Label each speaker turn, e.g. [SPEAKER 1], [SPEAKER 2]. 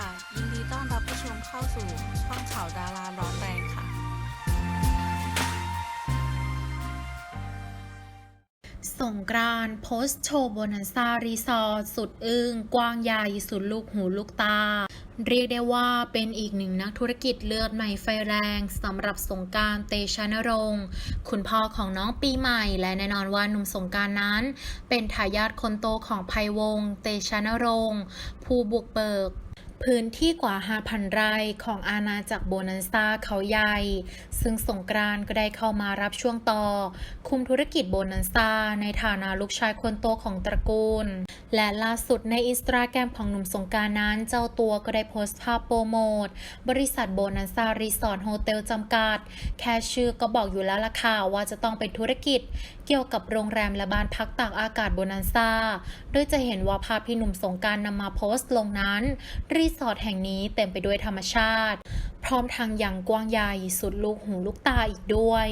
[SPEAKER 1] ค่ะ ยินดีต้อนรับผู้ชมเข้าสู่ช่องข่าวดาราร้อนแรงค่ะ
[SPEAKER 2] สงกรานต์โพสต์โชว์โบนันซารีสอร์ทสุดอึ้งกว้างใหญ่สุดลูกหูลูกตาเรียกได้ว่าเป็นอีกหนึ่งนักธุรกิจเลือดใหม่ไฟแรงสำหรับสงกรารเตชะนรงค์คุณพ่อของน้องปีใหม่ และแน่นอนว่าหนุ่มสงกรารนั้น เป็นทายาทคนโตของภัยวงเตชะนรงค์ผู้บุกเบิก พื้นที่กว่า 5,000 ไร่ของอาณาจักรโบนันซาเขาใหญ่ ซึ่งสงกรานต์ก็ได้เข้ามารับช่วงต่อ คุมธุรกิจโบนันซาในฐานะลูกชายคนโตของตระกูล และล่าสุดในอินสตาแกรมของหนุ่มสงกรารนั้น เจ้าตัวก็ได้โพสต์ภาพโปรโมท บริษัทโบนันซารีสอร์ทโฮเทลจำกัด แค่ชื่อก็บอกอยู่แล้วล่ะค่ะว่าจะต้องเป็นธุรกิจ เกี่ยวกับโรงแรมและบ้านพักตากอากาศโบนันซาโดยจะเห็นว่าภาพที่หนุ่มสงกรารนำมาโพสต์ลงนั้นรีสอร์ทแห่งนี้เต็มไปด้วยธรรมชาติ พร้อมทางอย่างกว้างใหญ่สุดลูกหูลูกตาอีกด้วย